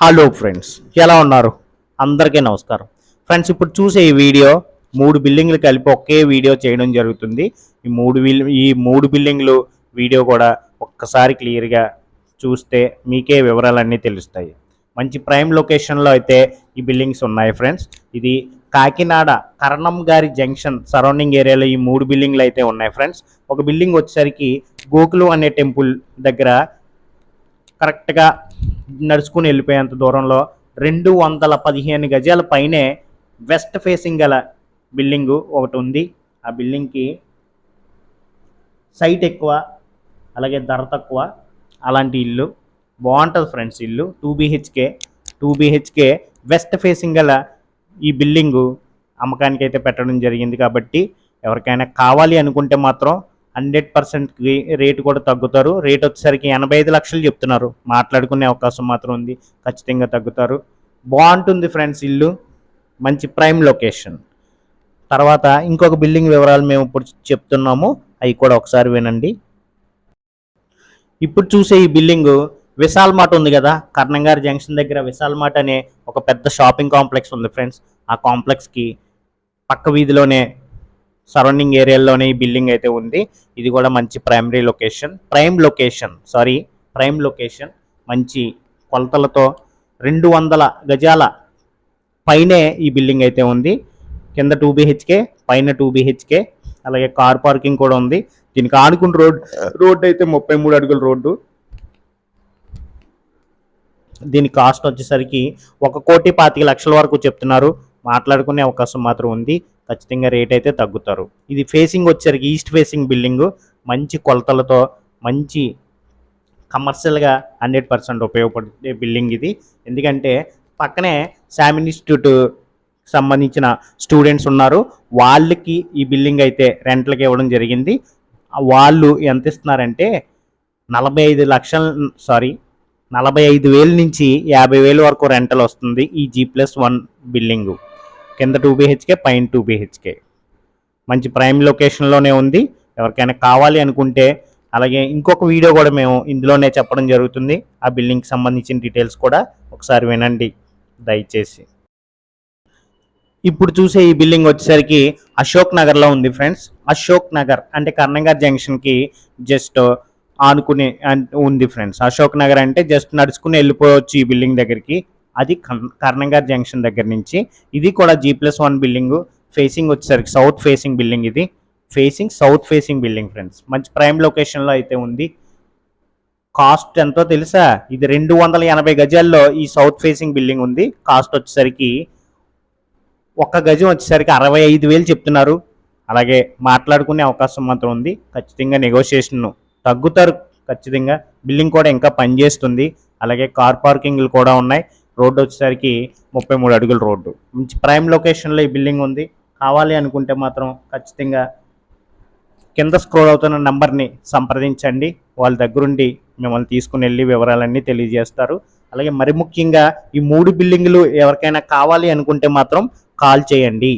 Hello friends ఎలా ఉన్నారు? అందరికీ నమస్కారం. ఫ్రెండ్స్ ఇప్పుడు చూసే ఈ వీడియో మూడు బిల్డింగ్లు కలిపి ఒకే వీడియో చేయడం జరుగుతుంది. ఈ మూడు ఈ మూడు బిల్డింగ్లు వీడియో కూడా ఒక్కసారి క్లియర్గా చూస్తే మీకే వివరాలన్నీ తెలుస్తాయి. మంచి ప్రైమ్ లొకేషన్లో అయితే ఈ బిల్డింగ్స్ ఉన్నాయి ఫ్రెండ్స్ ఇది కాకినాడ కరణం గారి జంక్షన్ సరౌండింగ్ ఏరియాలో ఈ మూడు బిల్డింగ్లు అయితే ఉన్నాయి ఫ్రెండ్స్ ఒక బిల్డింగ్ వచ్చేసరికి గోకులు అనే టెంపుల్ దగ్గర కరెక్ట్గా నడుచుకుని వెళ్ళిపోయేంత దూరంలో రెండు వందల పదిహేను గజాల పైనే వెస్ట్ ఫేసింగ్ గల బిల్డింగు ఒకటి ఉంది. ఆ బిల్డింగ్కి సైట్ ఎక్కువ అలాగే ధర తక్కువ అలాంటి ఇల్లు. బాగుంటుంది ఫ్రెండ్స్ ఇల్లు. Two BHK two BHK west facing గల ఈ బిల్డింగు అమ్మకానికి అయితే పెట్టడం జరిగింది కాబట్టి ఎవరికైనా కావాలి అనుకుంటే మాత్రం హండ్రెడ్ పర్సెంట్ రేటు కూడా తగ్గుతారు. రేట్ వచ్చేసరికి ఎనభై ఐదు లక్షలు చెప్తున్నారు. మాట్లాడుకునే అవకాశం మాత్రం ఉంది. ఖచ్చితంగా తగ్గుతారు. బాగుంటుంది ఫ్రెండ్స్ ఇల్లు. మంచి ప్రైమ్ లొకేషన్. తర్వాత ఇంకొక బిల్డింగ్ వివరాలు మేము ఇప్పుడు చెప్తున్నాము. అవి కూడా ఒకసారి వినండి. ఇప్పుడు చూసే ఈ బిల్డింగ్ విశాల్ మార్ట్ ఉంది కదా. కర్ణంగారి జంక్షన్ దగ్గర విశాల్ మార్ట్ అనే ఒక పెద్ద షాపింగ్ కాంప్లెక్స్ ఉంది ఫ్రెండ్స్. ఆ కాంప్లెక్స్కి పక్క వీధిలోనే సరౌండింగ్ ఏరియాలోనే ఈ బిల్డింగ్ అయితే ఉంది. ఇది కూడా మంచి primary location. Prime location sorry prime location. మంచి కొలతలతో రెండు వందల గజాల పైనే ఈ బిల్డింగ్ అయితే ఉంది. కింద టూ బీహెచ్కే పైన టూ బీహెచ్కే. అలాగే కార్ పార్కింగ్ కూడా ఉంది. దీనికి ఆనుకున్న రోడ్ రోడ్డు అయితే ముప్పై మూడు అడుగుల రోడ్డు. దీని కాస్ట్ వచ్చేసరికి ఒక కోటి పాతిక లక్షల వరకు చెప్తున్నారు. మాట్లాడుకునే అవకాశం మాత్రం ఉంది. ఖచ్చితంగా రేట్ అయితే తగ్గుతారు. ఇది ఫేసింగ్ వచ్చేసరికి ఈస్ట్ ఫేసింగ్ బిల్డింగ్ మంచి కొలతలతో మంచి కమర్షియల్గా హండ్రెడ్ పర్సెంట్ ఉపయోగపడే బిల్డింగ్ ఇది. ఎందుకంటే పక్కనే శామ్ ఇన్స్టిట్యూట్ సంబంధించిన స్టూడెంట్స్ ఉన్నారు. వాళ్ళకి ఈ బిల్డింగ్ అయితే రెంట్లకి ఇవ్వడం జరిగింది. వాళ్ళు ఎంత ఇస్తున్నారంటే నలభై ఐదు లక్షల సారీ నలభై ఐదు వేల నుంచి యాభై వేల వరకు రెంటల్ వస్తుంది ఈ జీ ప్లస్ వన్ బిల్డింగు కింద టూ బీహెచ్కే పైన టూ బీహెచ్కే మంచి ప్రైమ్ లొకేషన్లోనే ఉంది. ఎవరికైనా కావాలి అనుకుంటే అలాగే ఇంకొక వీడియో కూడా మేము ఇందులోనే చెప్పడం జరుగుతుంది. ఆ బిల్డింగ్కి సంబంధించిన డీటెయిల్స్ కూడా ఒకసారి వినండి. దయచేసి. ఇప్పుడు చూసే ఈ బిల్డింగ్ వచ్చేసరికి అశోక్ నగర్లో ఉంది ఫ్రెండ్స్ అశోక్ నగర్ అంటే కర్ణంగార్ జంక్షన్కి జస్ట్ ఆనుకునే ఉంది ఫ్రెండ్స్ అశోక్ నగర్ అంటే జస్ట్ నడుచుకుని వెళ్ళిపోవచ్చు ఈ బిల్డింగ్ దగ్గరికి. అది కర్ణ- కర్ణంగార్ జంక్షన్ దగ్గర నుంచి. ఇది కూడా G plus one building facing వచ్చేసరికి సౌత్ ఫేసింగ్ బిల్డింగ్ ఇది. Facing south facing building friends మంచి ప్రైమ్ లొకేషన్లో అయితే ఉంది. కాస్ట్ ఎంతో తెలుసా? ఇది రెండు వందల ఎనభై గజాల్లో ఈ సౌత్ ఫేసింగ్ బిల్డింగ్ ఉంది. కాస్ట్ వచ్చేసరికి ఒక్క గజం వచ్చేసరికి అరవై ఐదు వేలు చెప్తున్నారు. అలాగే మాట్లాడుకునే అవకాశం మాత్రం ఉంది. ఖచ్చితంగా నెగోషియేషన్ తగ్గుతారు ఖచ్చితంగా. బిల్డింగ్ కూడా ఇంకా పనిచేస్తుంది. అలాగే కార్ పార్కింగ్లు కూడా ఉన్నాయి. రోడ్డు వచ్చేసరికి ముప్పై మూడు అడుగుల రోడ్డు. మంచి ప్రైమ్ లొకేషన్లో ఈ బిల్డింగ్ ఉంది. కావాలి అనుకుంటే మాత్రం ఖచ్చితంగా కింద స్క్రోల్ అవుతున్న నంబర్ని సంప్రదించండి. వాళ్ళ దగ్గరుండి మిమ్మల్ని తీసుకుని వెళ్ళి వివరాలన్నీ తెలియజేస్తారు. అలాగే మరి ముఖ్యంగా ఈ మూడు బిల్డింగ్లు ఎవరికైనా కావాలి అనుకుంటే మాత్రం కాల్ చేయండి.